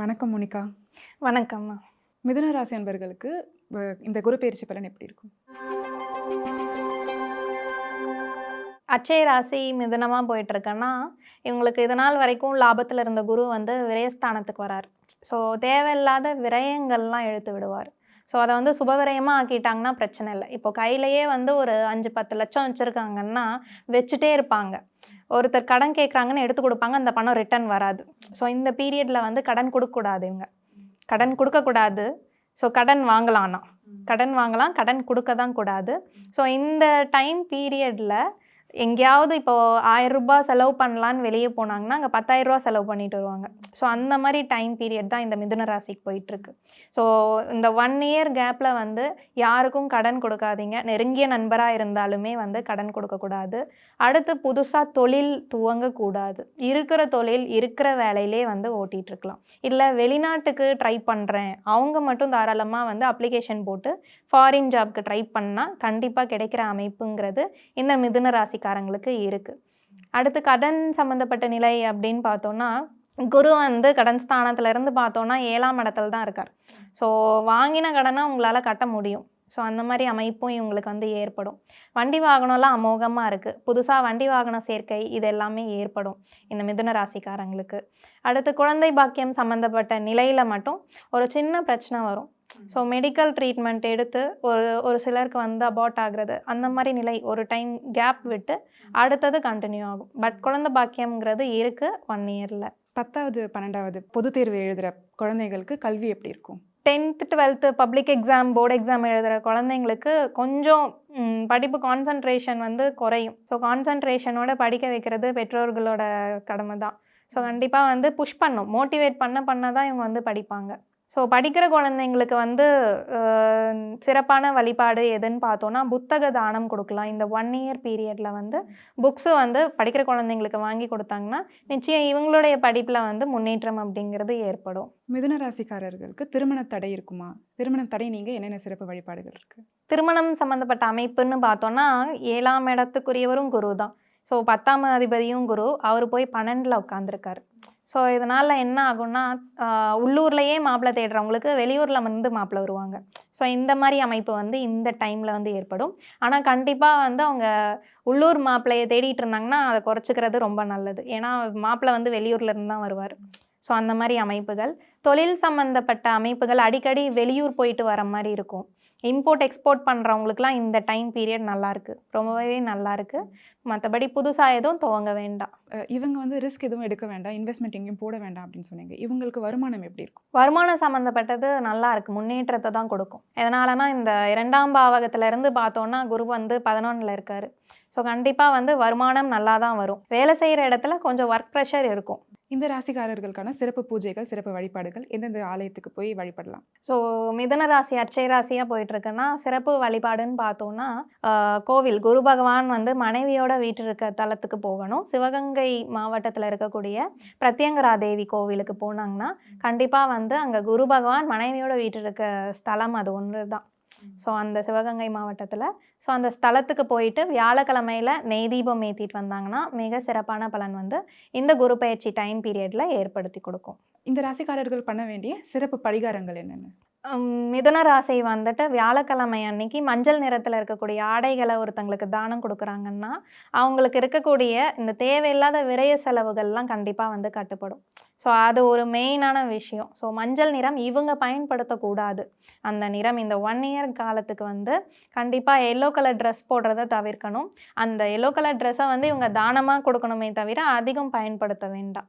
வணக்கம் மோனிகா. வணக்கம்மா. மிதுன ராசி அன்பர்களுக்கு இந்த குரு பயிற்சி பலன் எப்படி இருக்கும்? அச்சய ராசி மிதனமாக போயிட்டுருக்கேன்னா இவங்களுக்கு இது நாள் வரைக்கும் லாபத்தில் இருந்த குரு வந்து விரயஸ்தானத்துக்கு வரார். ஸோ தேவையில்லாத விரயங்கள்லாம் இழுத்து விடுவார். ஸோ அதை வந்து சுப விரயமாக ஆக்கிட்டாங்கன்னா பிரச்சனை இல்லை. இப்போ கையிலையே வந்து ஒரு அஞ்சு பத்து லட்சம் வச்சுருக்காங்கன்னா வச்சுட்டே இருப்பாங்க. ஒருத்தர் கடன் கேட்குறாங்கன்னு எடுத்து கொடுப்பாங்க அந்த பணம் ரிட்டர்ன் வராது. ஸோ இந்த பீரியடில் வந்து கடன் கொடுக்கக்கூடாது இவங்க. கடன் கொடுக்கக்கூடாது. ஸோ கடன் வாங்கலாம்னா. கடன் வாங்கலாம் கடன் கொடுக்க தான் கூடாது. ஸோ இந்த டைம் பீரியடில் எங்கேயாவது இப்போ ஆயிரம் ரூபாய் செலவு பண்ணலான்னு வெளியே போனாங்கன்னா அங்கே பத்தாயிரம் செலவு பண்ணிட்டு வருவாங்க. ஸோ அந்த மாதிரி டைம் பீரியட் தான் இந்த மிதுன ராசிக்கு போயிட்டுருக்கு. ஸோ இந்த ஒன் இயர் கேப்பில் வந்து யாருக்கும் கடன் கொடுக்காதீங்க. நெருங்கிய நண்பராக இருந்தாலுமே வந்து கடன் கொடுக்கக்கூடாது. அடுத்து புதுசாக தொழில் துவங்கக்கூடாது. இருக்கிற தொழில் இருக்கிற வேலையிலே வந்து ஓட்டிகிட்டு இருக்கலாம் இல்லை வெளிநாட்டுக்கு ட்ரை பண்ணுறேன் அவங்க மட்டும் தாராளமாக வந்து அப்ளிகேஷன் போட்டு ஃபாரின் ஜாப்க்கு ட்ரை பண்ணால் கண்டிப்பாக கிடைக்கிற அமைப்புங்கிறது இந்த மிதுன ராசிக்காரங்களுக்கு இருக்குது அடுத்து கடன் சம்மந்தப்பட்ட நிலை அப்படின்னு பார்த்தோன்னா குரு வந்து கடன் ஸ்தானத்துலேருந்து பார்த்தோன்னா ஏழாம் இடத்துல தான் இருக்கார். ஸோ வாங்கின கடனை உங்களால் கட்ட முடியும். ஸோ அந்த மாதிரி அமைப்பும் இவங்களுக்கு வந்து ஏற்படும். வண்டி வாகனம்லாம் அமோகமாக இருக்குது புதுசாக வண்டி வாகன சேர்க்கை இது எல்லாமே ஏற்படும் இந்த மிதுன ராசிக்காரங்களுக்கு. அடுத்து குழந்தை பாக்கியம் சம்மந்தப்பட்ட நிலையில் மட்டும் ஒரு சின்ன பிரச்சனை வரும். ஸோ மெடிக்கல் ட்ரீட்மெண்ட் எடுத்து ஒரு ஒரு சிலருக்கு வந்து அபார்ட் ஆகுறது அந்த மாதிரி நிலை ஒரு டைம் கேப் விட்டு அடுத்தது கண்டினியூ ஆகும். பட் குழந்தை பாக்கியம்ங்கிறது இருக்குது ஒன் இயரில் பத்தாவது பன்னெண்டாவது பொதுத் தேர்வு எழுதுகிற குழந்தைகளுக்கு கல்வி எப்படி இருக்கும்? Tenth twelfth public exam board exam எழுதுகிற குழந்தைங்களுக்கு கொஞ்சம் படிப்பு கான்சன்ட்ரேஷன் வந்து குறையும். ஸோ கான்சன்ட்ரேஷனோட படிக்க வைக்கிறது பெற்றோர்களோட கடமை தான் ஸோ கண்டிப்பாக வந்து புஷ் பண்ணும். மோட்டிவேட் பண்ண பண்ண தான் இவங்க வந்து படிப்பாங்க. ஸோ படிக்கிற குழந்தைங்களுக்கு வந்து சிறப்பான வழிபாடு எதுன்னு பார்த்தோன்னா புத்தக தானம் கொடுக்கலாம். இந்த ஒன் இயர் பீரியடில் வந்து புக்ஸு வந்து படிக்கிற குழந்தைங்களுக்கு வாங்கி கொடுத்தாங்கன்னா நிச்சயம் இவங்களுடைய படிப்பில் வந்து முன்னேற்றம் அப்படிங்கிறது ஏற்படும். மிதுன ராசிக்காரர்களுக்கு திருமண தடை இருக்குமா? திருமண தடை நீங்க என்னென்ன சிறப்பு வழிபாடுகள் இருக்கு? திருமணம் சம்மந்தப்பட்ட அமைப்புன்னு பார்த்தோன்னா ஏழாம் இடத்துக்குரியவரும் குரு தான். ஸோ பத்தாம் அதிபதியும் குரு. அவர் போய் பன்னெண்டில் உட்காந்துருக்காரு ஸோ இதனால் என்ன ஆகும்னா உள்ளூர்லேயே மாப்பிள்ளை தேடுறவங்களுக்கு வெளியூரில் வந்து மாப்பிள்ளை வருவாங்க. ஸோ இந்த மாதிரி அமைப்பு வந்து இந்த டைமில் வந்து ஏற்படும். ஆனால் கண்டிப்பாக வந்து அவங்க உள்ளூர் மாப்பிள்ளையை தேடிட்டு இருந்தாங்கன்னா அதை குறைச்சிக்கிறது ரொம்ப நல்லது. ஏன்னா மாப்பிள்ளை வந்து வெளியூர்லேருந்து தான் வருவார். ஸோ அந்த மாதிரி அமைப்புகள். தொழில் சம்மந்தப்பட்ட அமைப்புகள் அடிக்கடி வெளியூர் போயிட்டு வர மாதிரி இருக்கும். இம்போர்ட் எக்ஸ்போர்ட் பண்ணுறவங்களுக்குலாம் இந்த டைம் பீரியட் நல்லாயிருக்கு ரொம்பவே நல்லாயிருக்கு மற்றபடி புதுசாக எதுவும் துவங்க வேண்டாம். இவங்க வந்து ரிஸ்க் எதுவும் எடுக்க வேண்டாம். இன்வெஸ்ட்மெண்ட் எங்கேயும் போட வேண்டாம் அப்படின்னு சொன்னீங்க. இவங்களுக்கு வருமானம் எப்படி இருக்கும்? வருமானம் சம்மந்தப்பட்டது நல்லா இருக்கு. முன்னேற்றத்தை தான் கொடுக்கும். எதனாலனா இந்த இரண்டாம் பாவகத்துல இருந்து பார்த்தோன்னா குரு வந்து பதினொன்றில் இருக்காரு. ஸோ கண்டிப்பாக வந்து வருமானம் நல்லா தான் வரும். வேலை செய்கிற இடத்துல கொஞ்சம் ஒர்க் ப்ரெஷர் இருக்கும். இந்த ராசிக்காரர்களுக்கான சிறப்பு பூஜைகள் சிறப்பு வழிபாடுகள் எந்தெந்த ஆலயத்துக்கு போய் வழிபடலாம்? ஸோ மிதுன ராசி அட்சய ராசியாக போயிட்டுருக்குன்னா சிறப்பு வழிபாடுன்னு பார்த்தோன்னா கோவில். குரு பகவான் வந்து மனைவியோட வீட்டில் இருக்க தலத்துக்கு போகணும். சிவகங்கை மாவட்டத்தில் இருக்கக்கூடிய பிரத்யங்கரா தேவி கோவிலுக்கு போனாங்கன்னா கண்டிப்பாக வந்து அங்கே குரு பகவான் மனைவியோட வீட்டில் இருக்க ஸ்தலம் அது ஒன்று தான் ஸோ அந்த சிவகங்கை மாவட்டத்தில் ஸோ அந்த ஸ்தலத்துக்கு போயிட்டு வியாழக்கிழமையில் நெய் தீபம் ஏற்றிட்டு வந்தாங்கன்னா மிக சிறப்பான பலன் வந்து இந்த குரு பயிற்சி டைம் பீரியடில் ஏற்படுத்தி கொடுக்கும். இந்த ராசிக்காரர்கள் பண்ண வேண்டிய சிறப்பு பரிகாரங்கள் என்னென்ன? மிதுன ராசி வந்துட்டு வியாழக்கிழமை அன்னைக்கு மஞ்சள் நிறத்தில் இருக்கக்கூடிய ஆடைகளை ஒருத்தங்களுக்கு தானம் கொடுக்குறாங்கன்னா அவங்களுக்கு இருக்கக்கூடிய இந்த தேவையில்லாத விரய செலவுகள்லாம் கண்டிப்பாக வந்து கட்டுப்படும். ஸோ அது ஒரு மெயினான விஷயம். ஸோ மஞ்சள் நிறம் இவங்க பயன்படுத்தக்கூடாது. அந்த நிறம் இந்த ஒன் இயர் காலத்துக்கு வந்து கண்டிப்பாக எல்லோ கலர் ட்ரெஸ் போடுறத தவிர்க்கணும். அந்த எல்லோ கலர் ட்ரெஸ்ஸை வந்து இவங்க தானமாக கொடுக்கணுமே தவிர அதிகம் பயன்படுத்த வேண்டாம்.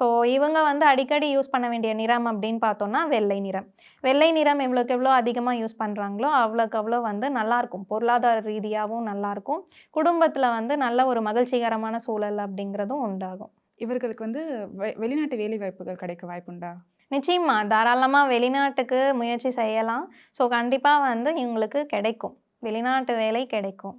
ஸோ இவங்க வந்து அடிக்கடி யூஸ் பண்ண வேண்டிய நிறம் அப்படின்னு பார்த்தோன்னா வெள்ளை நிறம். வெள்ளை நிறம் எவ்வளோக்கு எவ்வளோ அதிகமாக யூஸ் பண்ணுறாங்களோ அவ்வளோக்கு அவ்வளோ வந்து நல்லாயிருக்கும். பொருளாதார ரீதியாகவும் நல்லாயிருக்கும். குடும்பத்தில் வந்து நல்ல ஒரு மகிழ்ச்சிகரமான சூழல் அப்படிங்கிறதும் உண்டாகும். இவர்களுக்கு வந்து வெளிநாட்டு வேலை வாய்ப்புகள் கிடைக்க வாய்ப்புண்டா? நிச்சயமா தாராளமாக வெளிநாட்டுக்கு முயற்சி செய்யலாம். ஸோ கண்டிப்பாக வந்து இவங்களுக்கு கிடைக்கும். வெளிநாட்டு வேலை கிடைக்கும்.